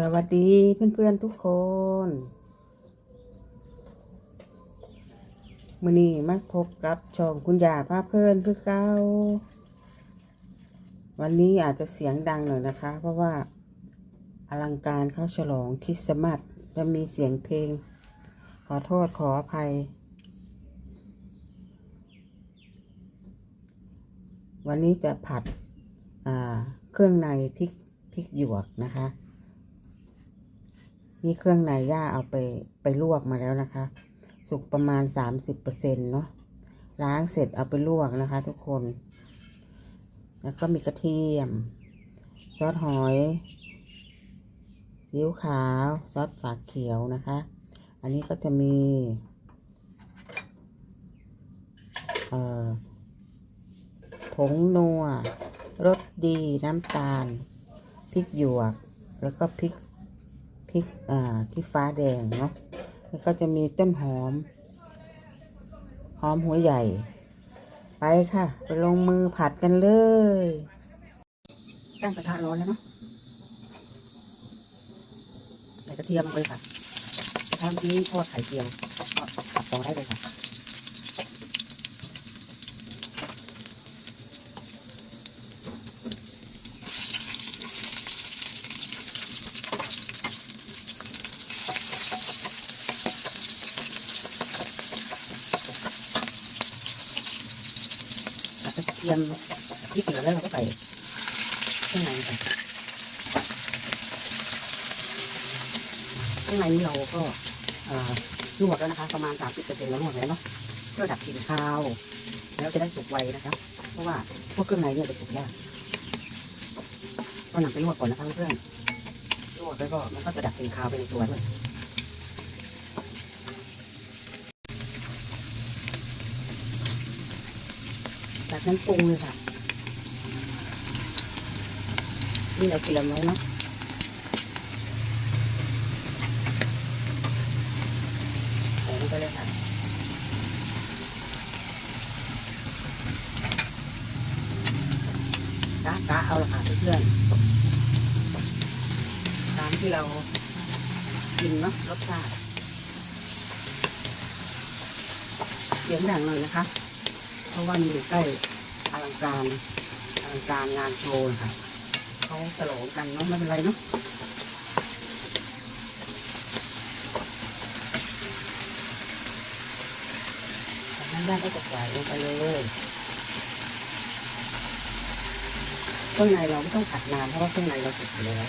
สวัสดีเพื่อนๆทุกคนมื่อนี้มาพบกับช่องคุณยาพาเพื่อนคือเก้า วันนี้อาจจะเสียงดังหน่อยนะคะ เพราะว่าอลังการเข้าฉลองคริสต์มาสจะมีเสียงเพลง ขอโทษขออภัย วันนี้จะผัดเครื่องในพริกพริกหยวกนะคะ นี่เครื่องในย่าเอาไปไปลวกมาแล้วนะคะ สุกประมาณสามสิบเปอร์เซ็นต์เนาะล้างเสร็จเอาไปลวกนะคะ ทุกคน แล้วก็มีกระเทียม ซอสหอยซีอิ๊วขาว ซอสฝาเขียวนะคะ อันนี้ก็จะมีเอ่อผงนัวรสดีน้ำตาล พริกหยวก แล้วก็พริก พริกอ่าพริกฟ้าแดงเนาะแล้วก็จะมีต้นหอม หอมหัวใหญ่ ไปค่ะ ไปลงมือผัดกันเลยตั้งกระทะร้อนแล้วเนาะใส่กระเทียมลงไปค่ะกระทะนี้ทอดไข่เจียวก็ผัดต่อได้เลยค่ะ แล้วก็เทียมพริกเหลือแล้วเราก็ใส่ข้างในค่ะข้างในนี้เราก็เอ่อลวกแล้วนะคะ ประมาณสามสิบเปอร์เซ็นต์แล้วลวกแล้วเนาะเพื่อดับกลิ่นคาว แล้วจะได้สุกไวนะคะเพราะว่าพวกเครื่องในเนี่ยจะสุกยากก็นำไปลวกก่อนนะคะเพื่อนลวกแล้วก็มันก็จะดับกลิ่นคาวไปในตัวด้วยจาก นั้นปรุงเลยค่ะ นี่เราเตรียมไว้เนาะใส่ลงไปเลยค่ะกะกะเอาละค่ะเพื่อนตามที่เรากินเนาะรสชาติเสียงดังหน่อยนะคะ เพราะว่ามันอยู่ใกล้ ลังการอลังการงานโชว์ค่ะเขาฉลองกันเนาะไม่เป็นไรเนาะจากนั้นด้ก็จะใส่ลงไปเลยเครื่องในเราไม่ต้องผัดนานเพราะว่าเครื่องในเราสุกอยู่แล้ว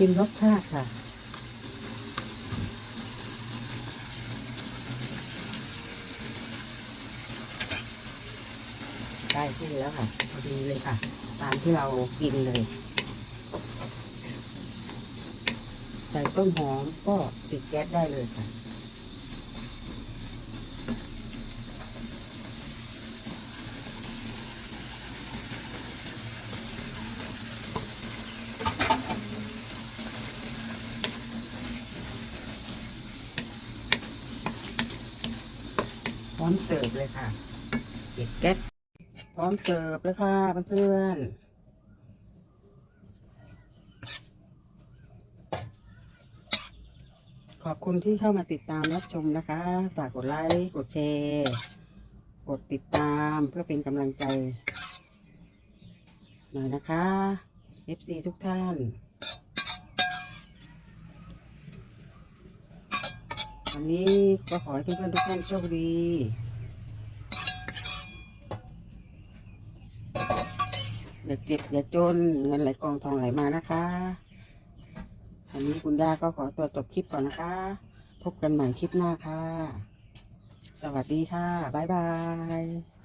ชิมรสชาติค่ะ ได้ที่แล้วค่ะพอดีเลยค่ะ ตามที่เรากินเลย ใส่ต้นหอมก็ปิดแก๊สได้เลยค่ะ พร้อมเสิร์ฟเลยค่ะปิดแก๊สพร้อมเสิร์ฟเลยค่ะเพื่อนๆขอบคุณที่เข้ามาติดตามรับชมนะคะ ฝากกดไลค์กดแชร์กดติดตามเพื่อเป็นกำลังใจหน่อยนะคะ FC ทุกท่าน วันนี้ก็ขอให้เพื่อนๆทุกท่านโชคดีอย่าเจ็บอย่าจนเงินไหลกองทองไหลมานะคะวันนี้คุณย่าก็ขอตัวจบคลิปก่อนนะคะ พบกันใหม่คลิปหน้าค่ะ สวัสดีค่ะ บ๊ายบาย